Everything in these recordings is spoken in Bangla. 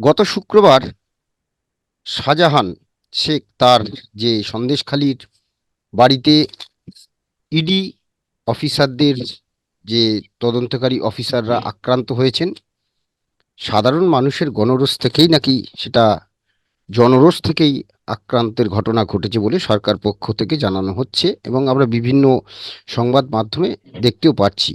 গত শুক্রবার শাহজাহান শেখ তার যে সন্দেশখালীর বাড়িতে ইডি অফিসারদের যে তদন্তকারী অফিসাররা আক্রান্ত হয়েছেন, সাধারণ মানুষের গণরোষ থেকেই নাকি সেটা জনরোষ থেকেই আক্রান্তের ঘটনা ঘটেছে বলে সরকার পক্ষ থেকে জানানো হচ্ছে এবং আমরা বিভিন্ন সংবাদ মাধ্যমে দেখতেও পাচ্ছি।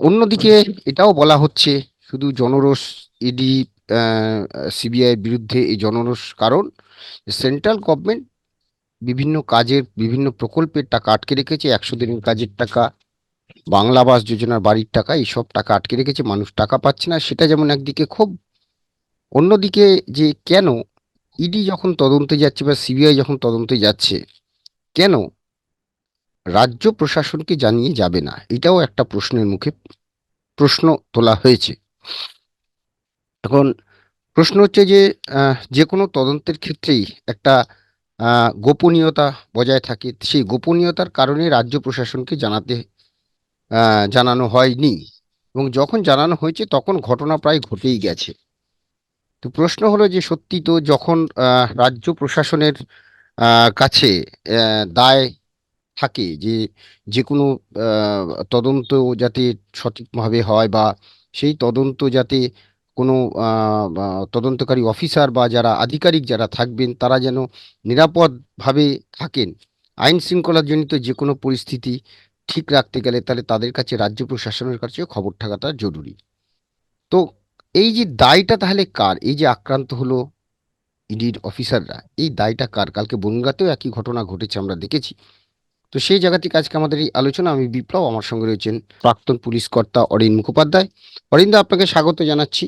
অন্যদিকে এটাও বলা হচ্ছে, শুধু জনরোষ ইডি সিবিআই বিরুদ্ধে এই জনরোষ কারণ সেন্ট্রাল গভর্নমেন্ট বিভিন্ন কাজের, বিভিন্ন প্রকল্পের টাকা আটকে রেখেছে, একশো দিনের কাজের টাকা, বাংলা আবাস যোজনার বাড়ির টাকা, এইসব টাকা আটকে রেখেছে, মানুষ টাকা পাচ্ছে না। সেটা যেমন একদিকে খুব, অন্যদিকে যে কেন ইডি যখন তদন্তে যাচ্ছে বা সিবিআই যখন তদন্তে যাচ্ছে, কেন রাজ্য প্রশাসনকে জানিয়ে যাবে না? এটাও একটা প্রশ্নের মুখে প্রশ্ন তোলা হয়েছে। এখন প্রশ্ন হচ্ছে যে যে কোনো তদন্তের ক্ষেত্রেই একটা গোপনীয়তা বজায় থাকে। সেই গোপনীয়তার কারণে রাজ্য প্রশাসনকে জানাতে জানানো হয়নি। এবং যখন জানানো হয়েছে, তখন ঘটনা প্রায় ঘটেই গেছে। তো প্রশ্ন হলো যে, সত্যি তো যখন রাজ্য প্রশাসনের কাছে দায় থাকে যে যে কোনো তদন্ত যাতে সঠিকভাবে হয় বা সেই তদন্ত যাতে কোনো তদন্তকারী অফিসার বা যারা আধিকারিক যারা থাকবেন, তারা যেন নিরাপদভাবে থাকেন। আইন শৃঙ্খলাজনিত যে কোনো পরিস্থিতি ঠিক রাখতে গেলে তাহলে তাদের কাছে রাজ্য প্রশাসনের কাছেও খবর থাকাটা জরুরি। তো এই যে দায়টা তাহলে কার? এই যে আক্রান্ত হলো ইডির অফিসাররা, এই দায়টা কার? কালকে বনগাতেও একই ঘটনা ঘটেছে, আমরা দেখেছি। তো সেই জায়গা থেকে আজকে আমাদের এই আলোচনা, আমি বিপ্লব, আমার সঙ্গে রয়েছেন প্রাক্তন পুলিশ কর্তা অরিন মুখোপাধ্যায়। অরিন্দা, আপনাকে স্বাগত জানাচ্ছি।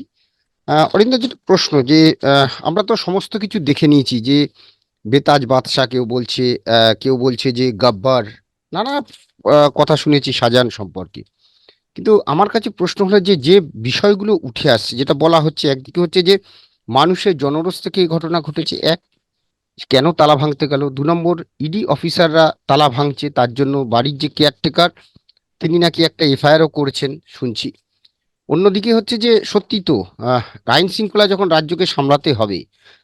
অরিন্দা যেটা প্রশ্ন যে আমরা তো সমস্ত কিছু দেখে নিয়েছি যে, বেতাজ বাদশাহ কেউ বলছে কেউ বলছে যে গাব্বার, নানা কথা শুনেছি শাহজাহান সম্পর্কে। কিন্তু আমার কাছে প্রশ্ন হলো যে যে বিষয়গুলো উঠে আসছে, যেটা বলা হচ্ছে, একদিকে হচ্ছে যে, মানুষের জনরোষ থেকে এই ঘটনা ঘটেছে, এক, কেন তালা ভাঙতে গেল, দু নম্বর, ইডি অফিসাররা তালা ভাঙছে, তার জন্য বাড়ির যে কেয়ারটেকার তিনি নাকি একটা এফআইআরও করেছেন, শুনছি। অন্যদিকে হচ্ছে যে, সত্যি তো আইন শৃঙ্খলা যখন রাজ্যকে সামলাতে হবে,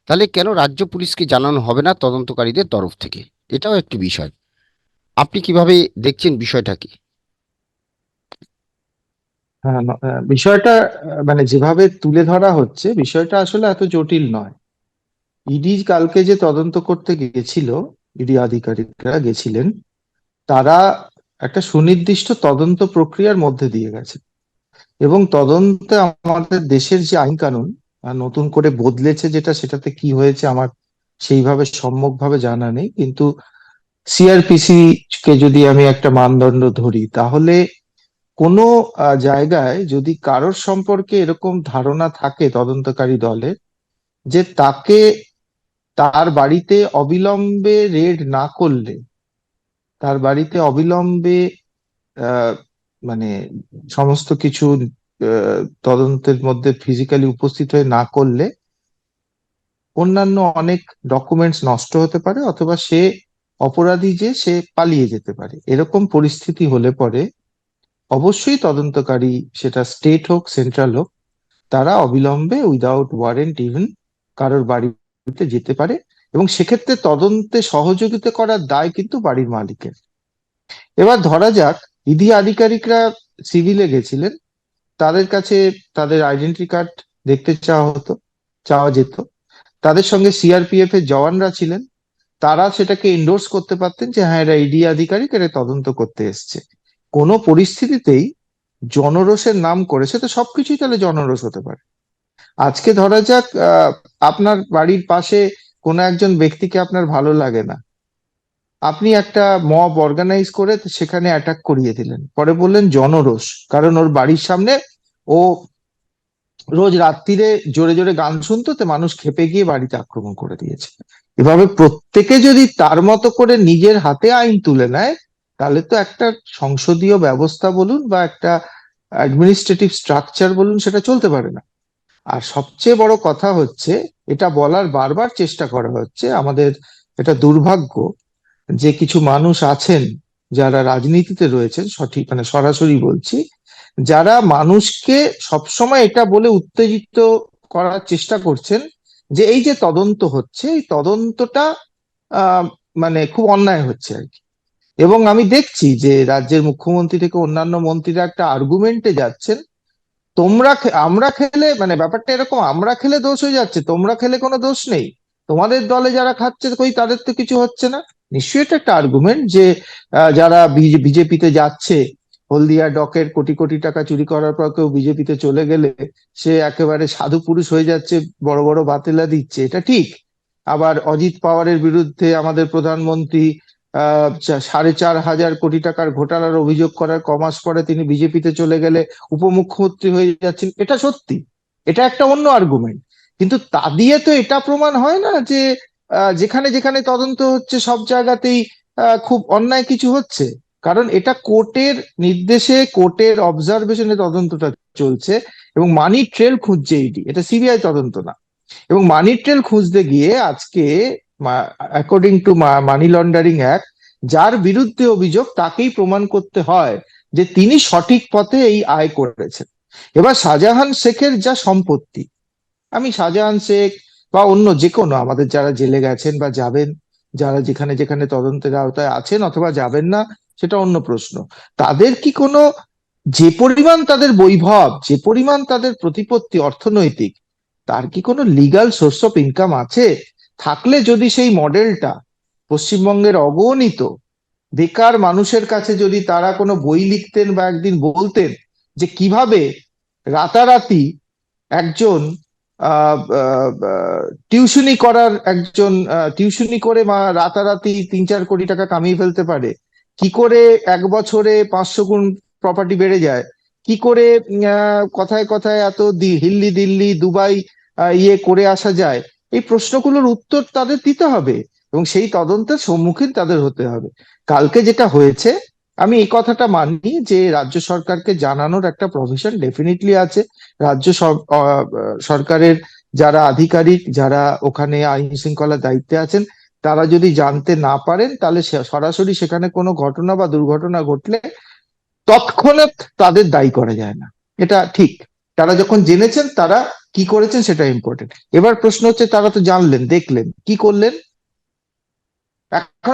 তাহলে কেন রাজ্য পুলিশকে জানানো হবে না তদন্তকারীদের তরফ থেকে? এটাও একটি বিষয়। আপনি কীভাবে দেখছেন বিষয়টাকে হ্যাঁ বিষয়টা মানে যেভাবে তুলে ধরা হচ্ছে, বিষয়টা আসলে এত জটিল নয়। ইডি কালকে যে তদন্ত করতে গেছিল, ইডি আধিকারিকরা গেছিলেন, তারা একটা সুনির্দিষ্ট তদন্ত প্রক্রিয়ার মধ্যে দিয়ে গেছে। এবং তদন্তে আমাদের দেশের যে আইন কানুন নতুন করে বদলেছে যেটা, সেটাতে কি হয়েছে আমার সেইভাবে সম্যকভাবে জানা নেই। কিন্তু সিআরপিসি কে যদি আমি একটা মানদণ্ড ধরি, তাহলে কোনো জায়গায় যদি কারোর সম্পর্কে এরকম ধারণা থাকে তদন্তকারী দলের, যে তাকে তার বাড়িতে অবিলম্বে রেড না করলে, তার বাড়িতে অবিলম্বে মানে সমস্ত কিছু তদন্তের মধ্যে ফিজিক্যালি উপস্থিত হয়ে না করলে অন্যান্য অনেক ডকুমেন্টস নষ্ট হতে পারে অথবা সে অপরাধী যে সে পালিয়ে যেতে পারে। এরকম পরিস্থিতি হলে পরে অবশ্যই তদন্তকারী, সেটা স্টেট হোক সেন্ট্রাল হোক, তারা অবিলম্বে উইদাউট ওয়ারেন্ট ইভেন কারোর বাড়িতে যেতে পারে এবং সেক্ষেত্রে তদন্তে সহযোগিতা করার দায় কিন্তু বাড়ির মালিকের। এবার ধরা যাক ইডি আধিকারিকরা সিভিলে গেছিলেন। তাদের কাছে তাদের আইডেন্টি কার্ড দেখতে চাওয়া হতো, চাওয়া যেত। তাদের সঙ্গে সিআরপিএফ এর জওয়ানরা ছিলেন। তারা সেটাকে এন্ডোর্স করতে পারতেন যে হ্যাঁ এরা ইডি আধিকারিক, এরা তদন্ত করতে এসছে। কোনো পরিস্থিতিতেই জনরোষের নাম করে তো সবকিছুই তাহলে জনরোষ হতে পারে। আজকে ধরা যাক আপনার বাড়ির পাশে কোনো একজন ব্যক্তিকে আপনার ভালো লাগে না। আপনি একটা মব অর্গানাইজ করে সেখানে অ্যাটাক করিয়ে দিলেন। পরে বললেন জনরোষ, কারণ ওর বাড়ির সামনে ও রোজ রাত্রিরে জোরে জোরে গান শুনতো, তো মানুষ খেপে গিয়ে বাড়িতে আক্রমণ করে দিয়েছে। এভাবে প্রত্যেকে যদি তার মতো করে নিজের হাতে আইন তুলে নেয়, তাহলে তো একটা সংসদীয় ব্যবস্থা বলুন বা একটা অ্যাডমিনিস্ট্রেটিভ স্ট্রাকচার বলুন, সেটা চলতে পারে না। আর সবচেয়ে বড় কথা হচ্ছে, এটা বলার বারবার চেষ্টা করা হচ্ছে, আমাদের এটা দুর্ভাগ্য যে কিছু মানুষ আছেন যারা রাজনীতিতে রয়েছেন, সঠিক মানে সরাসরি বলছি, যারা মানুষকে সবসময় এটা বলে উত্তেজিত করার চেষ্টা করছেন যে এই যে তদন্ত হচ্ছে, এই তদন্তটা মানে খুব অন্যায় হচ্ছে আর কি। এবং আমি দেখছি যে রাজ্যের মুখ্যমন্ত্রী থেকে অন্যান্য মন্ত্রীরা একটা আর্গুমেন্টে যাচ্ছেন, তোমরা আমরা খেলে মানে ব্যাপারটা এরকম, আমরা খেলে দোষ হয়ে যাচ্ছে, তোমরা খেলে কোনো দোষ নেই। তোমাদের দলে যারা খাচ্ছে কই, তাদের তো কিছু হচ্ছে না। নিশ্চয়ই এটা একটা আর্গুমেন্ট যে যারা বিজেপিতে যাচ্ছে, হলদিয়া ডকের কোটি কোটি টাকা চুরি করার পর কেউ বিজেপিতে চলে গেলে, সে একেবারে সাধু পুরুষ হয়ে যাচ্ছে, বড় বড় বাতিলা দিচ্ছে, এটা ঠিক। আবার অজিত পাওয়ারের বিরুদ্ধে আমাদের প্রধানমন্ত্রী সাড়ে চার হাজার কোটি টাকার ঘোটালার অভিযোগ করার কমাস পরে তিনি বিজেপিতে চলে গেলে উপমুখ্যমন্ত্রী হয়ে যাচ্ছেন, এটা সত্যি। এটা একটা অন্য আর্গুমেন্ট কিন্তু তা দিয়ে তো এটা প্রমাণ হয় না যে যেখানে যেখানে তদন্ত হচ্ছে, সব জায়গাতেই খুব অন্যায় কিছু হচ্ছে। কারণ এটা কোর্টের নির্দেশে, কোর্টের অবজারভেশনে তদন্তটা চলছে এবং মানি ট্রেল খুঁজছে ইডি এটা সিবিআই তদন্ত না। এবং মানি ট্রেল খুঁজতে গিয়ে আজকে according to money laundering act যার বিরুদ্ধে অভিযোগ, তাকেই প্রমাণ করতে হয় যে তিনি সঠিক পথে এই আয় করেছেন। এবার শাহজাহান শেখের যা সম্পত্তি, আমি শাহজাহান শেখ বা অন্য যে কোনো আমাদের যারা জেলে গেছেন বা যাবেন, যারা যেখানে যেখানে তদন্তের আওতায় আছেন অথবা যাবেন না, সেটা অন্য প্রশ্ন। তাদের কি কোনো, যে পরিমাণ তাদের বৈভব, যে পরিমাণ তাদের প্রতিপত্তি অর্থনৈতিক, তার কি কোনো লিগাল সোর্স অফ ইনকাম আছে? থাকলে যদি সেই মডেলটা পশ্চিমবঙ্গের অগণিত বেকার মানুষের কাছে যদি তারা কোনো বই লিখতেন বা একদিন বলতেন যে কীভাবে রাতারাতি একজন টিউশনি করার একজন টিউশনি করে মা রাতারাতি তিন চার কোটি টাকা কামিয়ে ফেলতে পারে। কি করে এক বছরে পাঁচশো গুণ প্রপার্টি বেড়ে যায়? কি করে কথায় কথায় এত হিল্লি দিল্লি, দুবাই ইয়ে করে আসা যায়? এই প্রশ্নগুলোর উত্তর তাদের দিতে হবে এবং সেই তদন্তের সম্মুখীন তাদের হতে হবে। কালকে যেটা হয়েছে আমি এই কথাটা মানি যে রাজ্য সরকারকে জানানোর একটা প্রভিশন ডেফিনেটলি আছে। রাজ্য সরকারের যারা আধিকারিক, যারা ওখানে আইন শৃঙ্খলার দায়িত্বে আছেন, তারা যদি জানতে না পারেন, তাহলে সরাসরি সেখানে কোনো ঘটনা বা দুর্ঘটনা ঘটলে তৎক্ষণাৎ তাদের দায়ী করা যায় না। এটা ঠিক। তারা যখন জেনেছেন, তারা কি করেছেন সেটা ইম্পর্টেন্ট এবার প্রশ্ন হচ্ছে, তারা তো জানলেন, দেখলেন, কি করলেন? এখন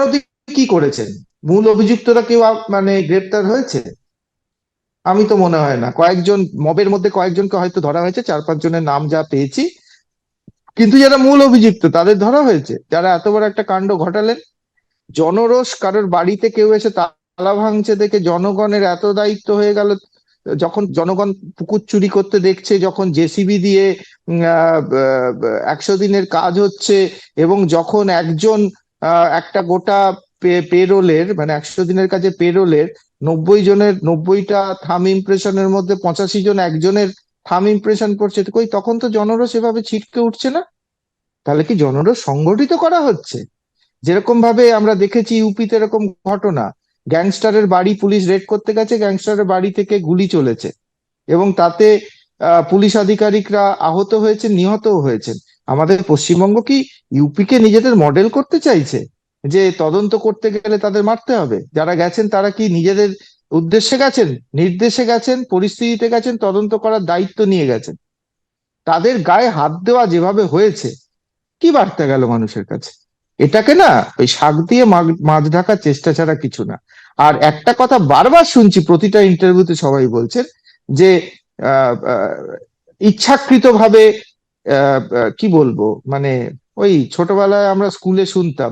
কি করেছেন? মূল অভিযুক্তরা কেউ মানে গ্রেপ্তার হয়েছে? আমি তো মনে হয় না। কয়েকজন, মবের মধ্যে কয়েকজনকে হয়তো ধরা হয়েছে, চার পাঁচ জনের নাম যা পেয়েছি। কিন্তু যারা মূল অভিযুক্ত, তাদের ধরা হয়েছে। যারা এত বড় একটা কাণ্ড ঘটালেন, জনরোষ কারোর বাড়িতে কেউ এসে তালা ভাঙছে দেখে জনগণের এত দায়িত্ব হয়ে গেল। যখন জনগণ পুকুর চুরি করতে দেখছে, যখন জেসিবি দিয়ে একশো দিনের কাজ হচ্ছে এবং যখন একজন একটা গোটা পেরোলের মানে একশো দিনের কাজে পেরোলের নব্বই জনের, নব্বইটা থাম ইমপ্রেশনের মধ্যে পঁচাশি জন একজনের থাম ইমপ্রেশন তো কই তখন তো জনরোষ এভাবে ছিটকে উঠছে না? তাহলে কি জনরোষ সংগঠিত করা হচ্ছে? যেরকম ভাবে আমরা দেখেছি ইউপিতে এরকম ঘটনা, গ্যাংস্টারের বাড়ি পুলিশ রেড করতে গেছে, গ্যাংস্টারের বাড়ি থেকে গুলি চলেছে এবং তাতে পুলিশ আধিকারিকরা আহত হয়েছে নিহতও হয়েছেন। আমাদের পশ্চিমবঙ্গ কি ইউপিকে নিজেদের মডেল করতে চাইছে? যে তদন্ত করতে গেলে তাদের মারতে হবে। যারা গেছেন, তারা কি নিজেদের উদ্দেশ্যে গেছেন? নির্দেশে গেছেন? পরিস্থিতিতে গেছেন? তদন্ত করার দায়িত্ব নিয়ে গেছেন? তাদের গায়ে হাত দেওয়া যেভাবে হয়েছে, কি বার্তা গেল মানুষের কাছে? এটাকে না, ওই শাক দিয়ে মাছ ঢাকার চেষ্টা ছাড়া কিছু না। আর একটা কথা বারবার শুনছি, প্রতিটা ইন্টারভিউতে সবাই বলছেন যে ইচ্ছাকৃতভাবে কি বলব? মানে ওই ছোটবেলায় আমরা স্কুলে শুনতাম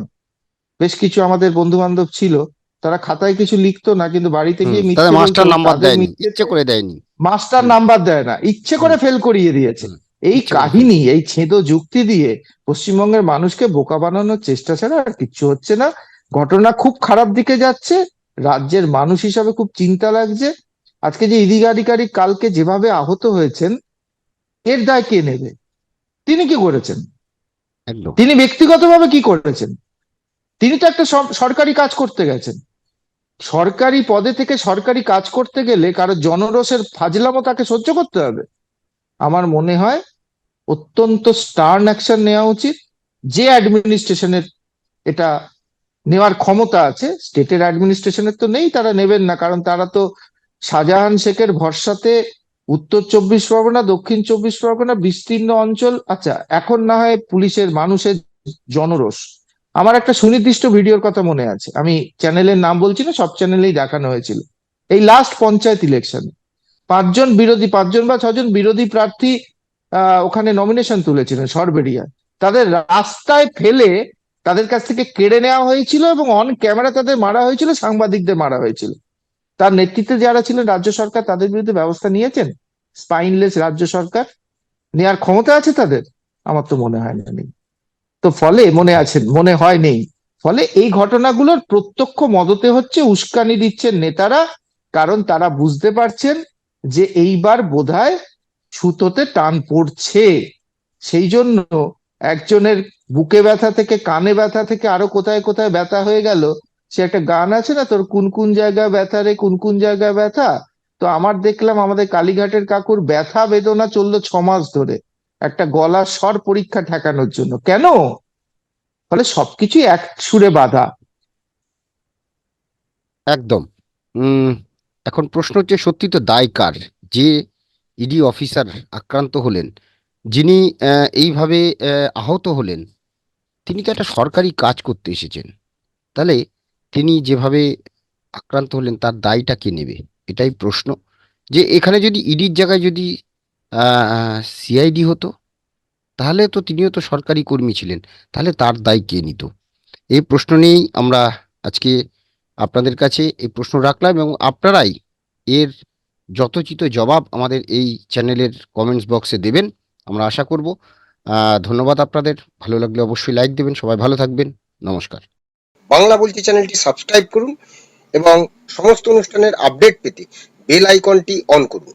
বেশ কিছু আমাদের বন্ধু বান্ধব ছিল তারা খাতায় কিছু লিখতো না কিন্তু বাড়িতে গিয়ে মাস্টার নাম্বার দেয়নি ইচ্ছে করে দেয়নি। মাস্টার নাম্বার দেয় না ইচ্ছে করে ফেল করিয়ে দিয়েছে। এই কাহিনী এই ছেদ যুক্তি দিয়ে পশ্চিমবঙ্গের মানুষকে বোকা বানানোর চেষ্টা ছাড়া আর কিচ্ছু হচ্ছে না। ঘটনা খুব খারাপ দিকে যাচ্ছে রাজ্যের মানুষ হিসাবে খুব চিন্তা লাগছে। আজকে যে ইডি আধিকারিক কালকে যেভাবে আহত হয়েছেন এর দায় কে নেবে? তিনি কি করেছেন? তিনি ব্যক্তিগতভাবে কি করেছেন? তিনি তো একটা সরকারি কাজ করতে গেছেন। সরকারি পদে থেকে সরকারি কাজ করতে গেলে কারও জনরোষের ফাজলামো তাকে সহ্য করতে হবে। আমার মনে হয় অত্যন্ত স্টার্ন অ্যাকশন নেওয়া উচিত। যে অ্যাডমিনিস্ট্রেশনের এটা নেওয়ার ক্ষমতা আছে স্টেটের অ্যাডমিনিস্ট্রেশনের তো নেই, তারা নেবেন না। কারণ তারা তো শাহজাহান শেখের ভরসাতে উত্তর চব্বিশ পরগনা, দক্ষিণ চব্বিশ পরগনা বিস্তীর্ণ অঞ্চল আচ্ছা এখন না হয় পুলিশের মানুষের জনরোষ। আমার একটা সুনির্দিষ্ট ভিডিওর কথা মনে আছে। আমি চ্যানেলের নাম বলছি না, সব চ্যানেলেই দেখানো হয়েছিল। এই লাস্ট পঞ্চায়েত ইলেকশন পাঁচজন বিরোধী, পাঁচজন বা ছজন বিরোধী প্রার্থী ওখানে নমিনেশন তুলেছিলেন সরবেরিয়া। তাদের রাস্তায় ফেলে তাদের কাছ থেকে কেড়ে নেওয়া হয়েছিল এবং অন ক্যামেরা তাদের মারা হয়েছিল, সাংবাদিকদের মারা হয়েছিল। তার নেতৃত্বে যারা ছিলেন রাজ্য সরকার, তাদের বিরুদ্ধে ব্যবস্থা নিয়েছেন? স্পাইনলেস রাজ্য সরকার? নেওয়ার ক্ষমতা আছে তাদের? আমার তো মনে হয় না নেই। তো ফলে মনে আছেন মনে হয় নেই। ফলে এই ঘটনাগুলোর প্রত্যক্ষ মদতে হচ্ছে উস্কানি দিচ্ছেন নেতারা, কারণ তারা বুঝতে পারছেন যে এইবার বোধহয় সুতোতে টান পড়ছে। সেই জন্য একজনের বুকে ব্যথা থেকে কানে ব্যথা থেকে আরও কোথায় কোথায় ব্যথা হয়ে গেল, সে একটা গান আছে না, তোর কোন কোন জায়গায় ব্যথা রে, কোন কোন জায়গায় ব্যথা? তো আমার দেখলাম আমাদের কালীঘাটের কাকুর ব্যথা বেদনা চলল ছ মাস ধরে। একটা গলার স্বর পরীক্ষা ঠেকানোর জন্য। কেন? ফলে সবকিছু এক সুরে বাঁধা। একদম। এখন প্রশ্ন হচ্ছে, সত্যি তো দায় কার? যে ইডি অফিসার আক্রান্ত হলেন, যিনি এইভাবে আহত হলেন, তিনি তো একটা সরকারি কাজ করতে এসেছেন। তাহলে তিনি যেভাবে আক্রান্ত হলেন, তার দায়টা কে নেবে? এটাই প্রশ্ন। যে এখানে যদি ইডির জায়গায় যদি সিআইডি হতো। তাহলে তো তিনিও তো সরকারি কর্মী ছিলেন। তাহলে তার দায় কে নিত? এই প্রশ্ন নিয়েই আমরা আজকে আপনাদের কাছে এই প্রশ্ন রাখলাম এবং আপনারাই এর যথোচিত জবাব আমাদের এই চ্যানেলের কমেন্টস বক্সে দেবেন। আমরা আশা করব ধন্যবাদ আপনাদের। ভালো লাগলে অবশ্যই লাইক দেবেন। সবাই ভালো থাকবেন। নমস্কার। বাংলা বলছি চ্যানেলটি সাবস্ক্রাইব করুন এবং সমস্ত অনুষ্ঠানের আপডেট পেতে বেল আইকনটি অন করুন।